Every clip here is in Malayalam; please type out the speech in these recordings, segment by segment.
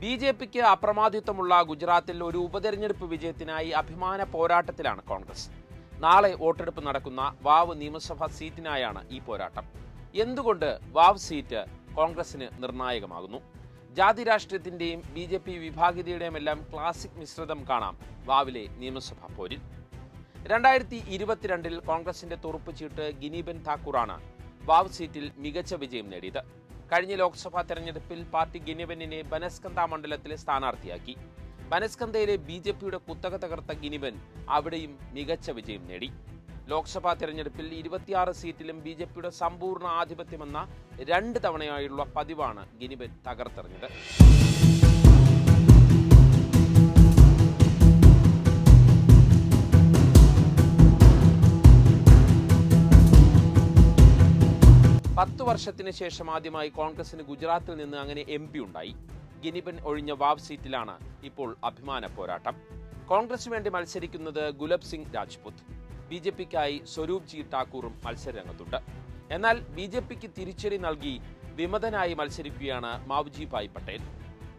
ബി ജെ പിക്ക് അപ്രമാദിത്വമുള്ള ഗുജറാത്തിൽ ഒരു ഉപതെരഞ്ഞെടുപ്പ് വിജയത്തിനായി അഭിമാന പോരാട്ടത്തിലാണ് കോൺഗ്രസ്. നാളെ വോട്ടെടുപ്പ് നടക്കുന്ന വാവ് നിയമസഭാ സീറ്റിനായാണ് ഈ പോരാട്ടം. എന്തുകൊണ്ട് വാവ് സീറ്റ് കോൺഗ്രസിന് നിർണായകമാകുന്നു? ജാതി രാഷ്ട്രീയത്തിന്റെയും ബി ജെ പി വിഭാഗീയതയുടെയും എല്ലാം ക്ലാസിക് മിശ്രിതം കാണാം വാവിലെ നിയമസഭാ പോരിൽ. രണ്ടായിരത്തി ഇരുപത്തിരണ്ടിൽ കോൺഗ്രസിന്റെ തുറുപ്പ് ചീട്ട് ഗിനീബൻ താക്കൂറാണ് വാവ് സീറ്റിൽ മികച്ച വിജയം നേടിയത്. കഴിഞ്ഞ ലോക്സഭാ തെരഞ്ഞെടുപ്പിൽ പാർട്ടി ഗിനിബനിനെ ബനസ്കന്ത മണ്ഡലത്തിലെ സ്ഥാനാർത്ഥിയാക്കി. ബനസ്കന്തയിലെ ബി ജെ പിയുടെ കുത്തക തകർത്ത ഗിനിബൻ അവിടെയും മികച്ച വിജയം നേടി. ലോക്സഭാ തെരഞ്ഞെടുപ്പിൽ ഇരുപത്തിയാറ് സീറ്റിലും ബി ജെ പിയുടെ സമ്പൂർണ ആധിപത്യമെന്ന രണ്ട് തവണയായുള്ള പതിവാണ് ഗിനിബൻ തകർത്തെറിഞ്ഞത്. പത്തു വർഷത്തിന് ശേഷം ആദ്യമായി കോൺഗ്രസിന് ഗുജറാത്തിൽ നിന്ന് അങ്ങനെ എം പി ഉണ്ടായി. ഗിനിബൻ ഒഴിഞ്ഞ വാവ് സീറ്റിലാണ് ഇപ്പോൾ അഭിമാന പോരാട്ടം. കോൺഗ്രസ് വേണ്ടി മത്സരിക്കുന്നത് ഗുലബ് സിംഗ് രാജ്പുത്. ബി ജെ പിക്കായി സ്വരൂപ് ജി ഠാക്കൂറും മത്സരരംഗത്തുണ്ട്. എന്നാൽ ബി ജെ പിക്ക് തിരിച്ചടി നൽകി വിമതനായി മത്സരിക്കുകയാണ് മാവ്ജി ഭായ് പട്ടേൽ.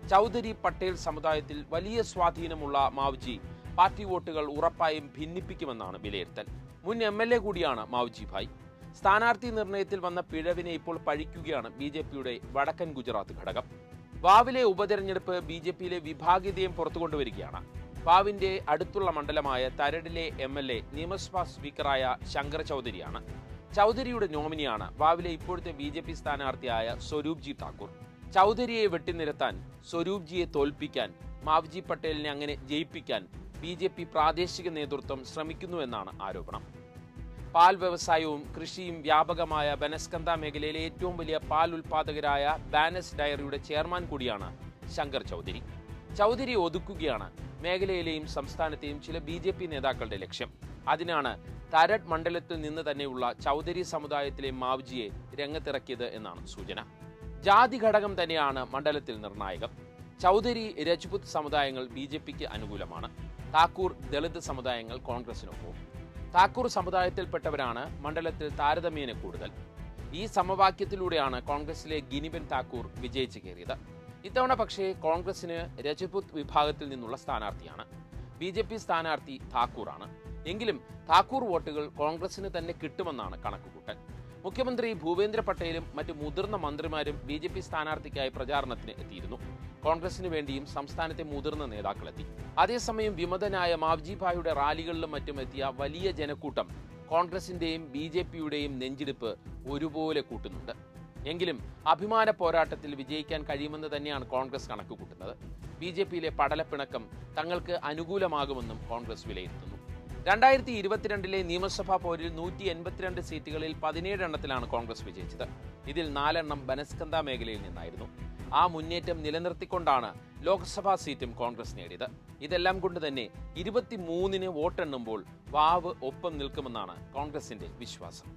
ചൗധരി പട്ടേൽ സമുദായത്തിൽ വലിയ സ്വാധീനമുള്ള മാവ്ജി പാർട്ടി വോട്ടുകൾ ഉറപ്പായും ഭിന്നിപ്പിക്കുമെന്നാണ് വിലയിരുത്തൽ. മുൻ എം എൽ എ കൂടിയാണ് മാവ്ജി ഭായ്. സ്ഥാനാർത്ഥി നിർണയത്തിൽ വന്ന പിഴവിനെ ഇപ്പോൾ പഴിക്കുകയാണ് ബി ജെ പിയുടെ വടക്കൻ ഗുജറാത്ത് ഘടകം. വാവിലെ ഉപതെരഞ്ഞെടുപ്പ് ബി ജെ പിയിലെ വിഭാഗീയതയും പുറത്തുകൊണ്ടുവരികയാണ്. വാവിന്റെ അടുത്തുള്ള മണ്ഡലമായ തരടിലെ എം എൽ എ നിയമസഭാ സ്പീക്കറായ ശങ്കർ ചൗധരിയാണ്. ചൗധരിയുടെ നോമിനിയാണ് വാവിലെ ഇപ്പോഴത്തെ ബി ജെ പി സ്ഥാനാർത്ഥിയായ സ്വരൂപ്ജി താക്കൂർ. ചൗധരിയെ വെട്ടിനിരത്താൻ സ്വരൂപ്ജിയെ തോൽപ്പിക്കാൻ മാവ്ജി പട്ടേലിനെ അങ്ങനെ ജയിപ്പിക്കാൻ ബി പ്രാദേശിക നേതൃത്വം ശ്രമിക്കുന്നുവെന്നാണ് ആരോപണം. പാൽ വ്യവസായവും കൃഷിയും വ്യാപകമായ ബനസ്കന്ത മേഖലയിലെ ഏറ്റവും വലിയ പാൽ ഉൽപാദകരായ ബാനസ് ഡയറിയുടെ ചെയർമാൻ കൂടിയാണ് ശങ്കർ ചൗധരി. ചൗധരി ഒതുക്കുകയാണ് മേഖലയിലെയും സംസ്ഥാനത്തെയും ചില ബി ജെ പി നേതാക്കളുടെ ലക്ഷ്യം. അതിനാണ് തരട് മണ്ഡലത്തിൽ നിന്ന് തന്നെയുള്ള ചൗധരി സമുദായത്തിലെ മാവ്ജിയെ രംഗത്തിറക്കിയത് എന്നാണ് സൂചന. ജാതി ഘടകം തന്നെയാണ് മണ്ഡലത്തിൽ നിർണായകം. ചൗധരി രജ്പുത് സമുദായങ്ങൾ ബി ജെ പിക്ക് അനുകൂലമാണ്. താക്കൂർ ദളിത് സമുദായങ്ങൾ കോൺഗ്രസിനൊപ്പം താക്കൂർ സമുദായത്തിൽപ്പെട്ടവരാണ് മണ്ഡലത്തിൽ താരതമ്യേന കൂടുതൽ. ഈ സമവാക്യത്തിലൂടെയാണ് കോൺഗ്രസിലെ ഗിനിബൻ താക്കൂർ വിജയിച്ചു കയറിയത്. ഇത്തവണ പക്ഷേ കോൺഗ്രസിന് രജപുത് വിഭാഗത്തിൽ നിന്നുള്ള സ്ഥാനാർത്ഥിയാണ്. ബി ജെ പി സ്ഥാനാർത്ഥി താക്കൂറാണ്. എങ്കിലും താക്കൂർ വോട്ടുകൾ കോൺഗ്രസിന് തന്നെ കിട്ടുമെന്നാണ് കണക്കുകൂട്ടൽ. മുഖ്യമന്ത്രി ഭൂപേന്ദ്ര പട്ടേലും മറ്റ് മുതിർന്ന മന്ത്രിമാരും ബി ജെ പി സ്ഥാനാർത്ഥിക്കായി പ്രചാരണത്തിന് എത്തിയിരുന്നു. കോൺഗ്രസിന് വേണ്ടിയും സംസ്ഥാനത്തെ മുതിർന്ന നേതാക്കളെത്തി. അതേസമയം വിമതനായ മാവ്ജി ഭായിയുടെ റാലികളിലും മറ്റും എത്തിയ വലിയ ജനക്കൂട്ടം കോൺഗ്രസിന്റെയും ബി ജെ പിയുടെയും നെഞ്ചിടിപ്പ് ഒരുപോലെ കൂട്ടുന്നുണ്ട്. എങ്കിലും അഭിമാന പോരാട്ടത്തിൽ വിജയിക്കാൻ കഴിയുമെന്ന് തന്നെയാണ് കോൺഗ്രസ് കണക്കുകൂട്ടുന്നത്. ബി ജെ പിയിലെ പടലപ്പിണക്കം തങ്ങൾക്ക് അനുകൂലമാകുമെന്നും കോൺഗ്രസ് വിലയിരുത്തുന്നു. രണ്ടായിരത്തി ഇരുപത്തിരണ്ടിലെ നിയമസഭാ പോരിൽ നൂറ്റി എൺപത്തിരണ്ട് സീറ്റുകളിൽ പതിനേഴ് എണ്ണത്തിലാണ് കോൺഗ്രസ് വിജയിച്ചത്. ഇതിൽ നാലെണ്ണം ബനസ്കന്ത മേഖലയിൽ നിന്നായിരുന്നു. ആ മുന്നേറ്റം നിലനിർത്തിക്കൊണ്ടാണ് ലോക്സഭാ സീറ്റും കോൺഗ്രസ് നേടിയത്. ഇതെല്ലാം കൊണ്ട് തന്നെ ഇരുപത്തിമൂന്നിന് വോട്ടെണ്ണുമ്പോൾ വാവ് ഒപ്പം നിൽക്കുമെന്നാണ് കോൺഗ്രസിന്റെ വിശ്വാസം.